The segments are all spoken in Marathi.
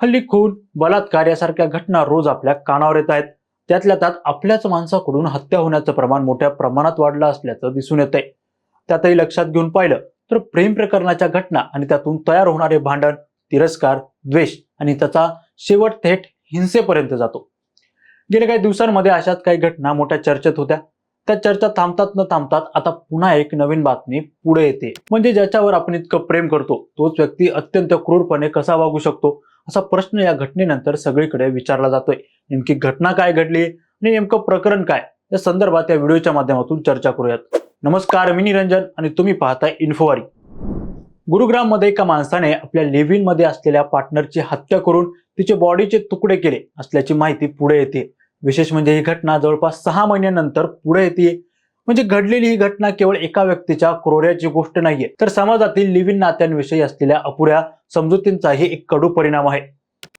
हल्ली खून बलात्कार यासारख्या घटना रोज आपल्या कानावर येत आहेत. त्यातल्या त्यात आपल्याच माणसाकडून हत्या होण्याचं प्रमाण मोठ्या प्रमाणात वाढलं असल्याचं दिसून येत आहे त्यातही लक्षात घेऊन पाहिलं तर प्रेम प्रकरणाच्या घटना आणि त्यातून तयार होणारे भांडण तिरस्कार द्वेष आणि त्याचा शेवट थेट हिंसेपर्यंत जातो. गेल्या काही दिवसांमध्ये अशाच काही घटना मोठ्या चर्चेत होत्या. त्या चर्चा थांबतात न थांबतात आता पुन्हा एक नवीन बातमी पुढे येते. म्हणजे ज्याच्यावर आपण इतकं प्रेम करतो तोच व्यक्ती अत्यंत क्रूरपणे कसा वागू शकतो? असा प्रश्न या घटनेनंतर सगळीकडे विचारला जातोय. नेमकी घटना काय घडली आणि नेमकं प्रकरण काय? या संदर्भात या व्हिडिओच्या माध्यमातून चर्चा करूयात. नमस्कार मी निरंजन आणि तुम्ही पाहताय इन्फोवारी गुरुग्राममध्ये एका माणसाने आपल्या लिव्हिनमध्ये असलेल्या पार्टनरची हत्या करून तिचे बॉडीचे तुकडे केले असल्याची माहिती पुढे येते. विशेष म्हणजे ही घटना जवळपास सहा महिन्यानंतर पुढे येते. म्हणजे घडलेली ही घटना केवळ एका व्यक्तीच्या क्रोऱ्याची गोष्ट नाहीये. तर समाजातील लिव्हिन नात्यांविषयी असलेल्या अपुऱ्या समजुतींचाही एक कडू परिणाम आहे.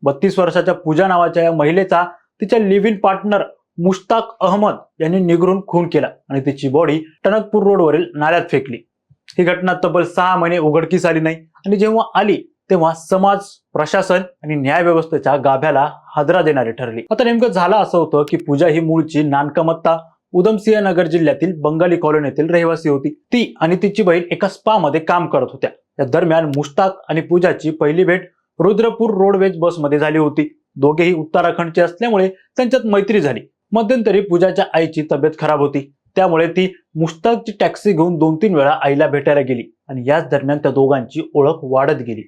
बत्तीस वर्षाच्या पूजा नावाच्या या महिलेचा तिच्या लिव्हिन पार्टनर मुश्ताक अहमद यांनी निगरून खून केला आणि तिची बॉडी टणकपूर रोडवरील नाल्यात फेकली. ही घटना तब्बल सहा महिने उघडकीस आली नाही आणि जेव्हा आली तेव्हा समाज प्रशासन आणि न्याय व्यवस्थेच्या गाभ्याला हादरा देणारी ठरली. आता नेमकं झालं असं होतं की पूजा ही मूळची नानकमत्ता उधमसिंह नगर जिल्ह्यातील बंगाली कॉलनीतील रहिवासी होती. ती आणि तिची बहीण एका स्पा मध्ये काम करत होत्या. या दरम्यान मुश्ताक आणि पूजाची पहिली भेट रुद्रपूर रोडवेज बसमध्ये झाली होती. दोघेही उत्तराखंडचे असल्यामुळे त्यांच्यात मैत्री झाली. मध्यंतरी पूजाच्या आईची तब्येत खराब होती. त्यामुळे ती मुश्ताकची टॅक्सी घेऊन दोन तीन वेळा आईला भेटायला गेली आणि याच दरम्यान त्या दोघांची ओळख वाढत गेली.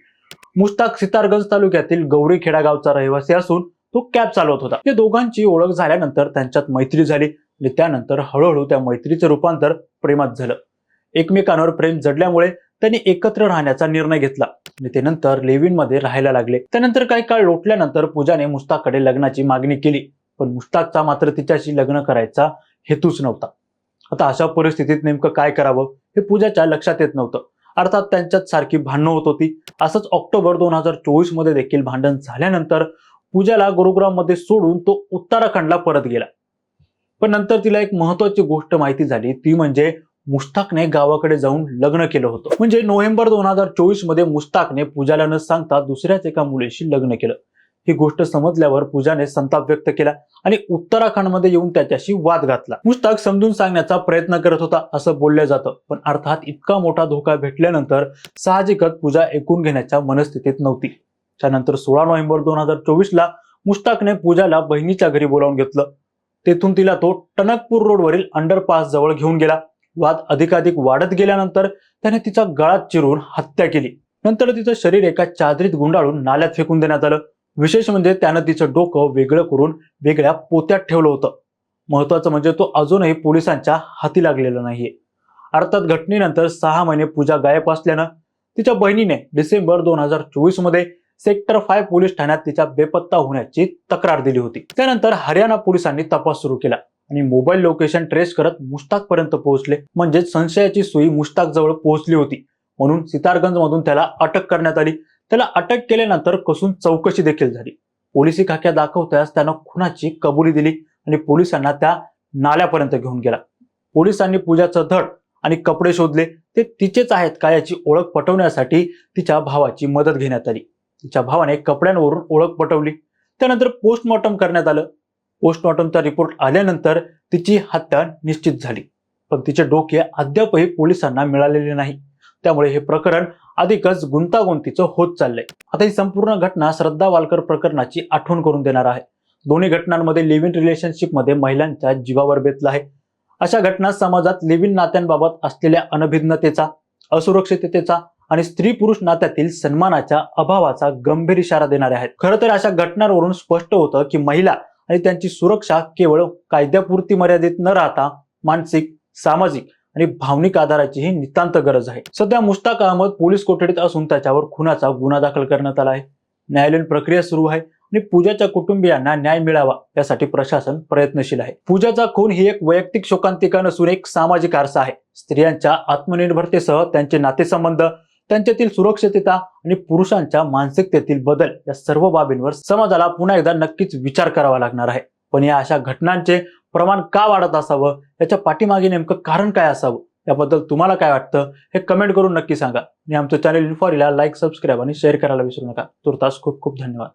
मुश्ताक सितारगंज तालुक्यातील गौरीखेडा गावचा रहिवासी असून तो कॅब चालवत होता. या दोघांची ओळख झाल्यानंतर त्यांच्यात मैत्री झाली. आणि त्यानंतर हळूहळू त्या मैत्रीचे रूपांतर प्रेमात झालं. एकमेकांवर प्रेम जडल्यामुळे त्यांनी एकत्र राहण्याचा निर्णय घेतला आणि ते नंतर लेविनमध्ये राहायला लागले. त्यानंतर काही काळ लोटल्यानंतर पूजाने मुस्ताककडे लग्नाची मागणी केली पण मुस्ताकचा मात्र तिच्याशी लग्न करायचा हेतूच नव्हता. आता अशा परिस्थितीत नेमकं काय करावं हे पूजाच्या लक्षात येत नव्हतं. अर्थात त्यांच्यात सारखी भांडणं होत होती. असंच ऑक्टोबर दोन हजार चोवीसमध्ये देखील भांडण झाल्यानंतर पूजाला गुरुग्राममध्ये सोडून तो उत्तराखंडला परत गेला. पण नंतर तिला एक महत्वाची गोष्ट माहिती झाली. ती म्हणजे मुश्ताकने गावाकडे जाऊन लग्न केलं होतं. म्हणजे नोव्हेंबर दोन हजार चोवीसमध्ये मुस्ताकने पूजाला न सांगता दुसऱ्याच एका मुलीशी लग्न केलं. ही गोष्ट समजल्यावर पूजाने संताप व्यक्त केला आणि उत्तराखंडमध्ये येऊन त्याच्याशी वाद घातला. मुस्ताक समजून सांगण्याचा प्रयत्न करत होता असं बोललं जातं. पण अर्थात इतका मोठा धोका भेटल्यानंतर साहजिकच पूजा ऐकून घेण्याच्या मनस्थितीत नव्हती. त्यानंतर सोळा नोव्हेंबर दोन हजार चोवीसला मुस्ताकने पूजाला बहिणीच्या घरी बोलावून घेतलं. तेथून तिला तो टणकपूर रोडवरील अंडरपास जवळ घेऊन गेला. वाद अधिकाधिक वाढत गेल्यानंतर त्याने तिचा गळात चिरून हत्या केली. नंतर तिचं शरीर एका चादरीत गुंडाळून नाल्यात फेकून देण्यात आलं. विशेष म्हणजे त्यानं तिचं डोकं वेगळं करून वेगळ्या पोत्यात ठेवलं होतं. महत्वाचं म्हणजे तो अजूनही पोलिसांच्या हाती लागलेला नाहीये. अर्थात घटनेनंतर सहा महिने पूजा गायब असल्यानं तिच्या बहिणीने डिसेंबर दोन हजार चोवीसमध्ये सेक्टर फाय पोलीस ठाण्यात तिच्या बेपत्ता होण्याची तक्रार दिली होती. त्यानंतर हरियाणा पोलिसांनी तपास सुरू केला आणि मोबाईल लोकेशन ट्रेस करत मुश्ताक पर्यंत पोहोचले. म्हणजे संशयाची सुई मुश्ताक जवळ पोहोचली होती. म्हणून सितारगंज मधून त्याला अटक करण्यात आली. त्याला अटक केल्यानंतर कसून चौकशी देखील झाली. पोलिसी खाक्या दाखवताच त्यानं खुनाची कबुली दिली आणि पोलिसांना त्या नाल्यापर्यंत घेऊन गेला. पोलिसांनी पूजाचं धड आणि कपडे शोधले. ते तिचेच आहेत का याची ओळख पटवण्यासाठी तिच्या भावाची मदत घेण्यात आली. तिच्या भावाने कपड्यांवरून ओळख पटवली. त्यानंतर पोस्टमॉर्टम करण्यात आलं. पोस्टमॉर्टमचा रिपोर्ट आल्यानंतर तिची हत्या निश्चित झाली. पण तिचे डोके अद्यापही पोलिसांना मिळालेले नाही. त्यामुळे हे प्रकरण अधिकच गुंतागुंतीचं होत चाललंय. आता ही संपूर्ण घटना श्रद्धा वालकर प्रकरणाची आठवण करून देणार आहे. दोन्ही घटनांमध्ये लिव्ह इन रिलेशनशिपमध्ये महिलांच्या जीवावर बेतला आहे. अशा घटना समाजात लिव्ह इन नात्यांबाबत असलेल्या अनभिज्ञतेचा असुरक्षिततेचा आणि स्त्री पुरुष नात्यातील सन्मानाच्या अभावाचा गंभीर इशारा देणारे आहेत. खरं तर अशा घटनांवरून स्पष्ट होतं की महिला आणि त्यांची सुरक्षा केवळ कायद्यापुरती मर्यादित न राहता मानसिक सामाजिक आणि भावनिक आधाराची ही नितांत गरज आहे. सध्या मुश्ताक अहमद पोलीस कोठडीत असून त्याच्यावर खुनाचा गुन्हा दाखल करण्यात आला आहे. न्यायालयीन प्रक्रिया सुरू आहे आणि पूजाच्या कुटुंबियांना न्याय मिळावा यासाठी प्रशासन प्रयत्नशील आहे. पूजाचा खून ही एक वैयक्तिक शोकांतिका नसून एक सामाजिक आरसा आहे. स्त्रियांच्या आत्मनिर्भरतेसह त्यांचे नातेसंबंध त्यांच्यातील सुरक्षितता आणि पुरुषांच्या मानसिकतेतील बदल या सर्व बाबींवर समाजाला पुन्हा एकदा नक्कीच विचार करावा लागणार आहे. पण या अशा घटनांचे प्रमाण का वाढत असावं? याच्या पाठीमागे नेमकं कारण काय असावं? याबद्दल तुम्हाला काय वाटतं? हे कमेंट करून नक्की सांगा. आणि आमचं चॅनल इन्फॉरीला लाईक सबस्क्राईब आणि शेअर करायला विसरू नका. तुर्तास खूप खूप धन्यवाद.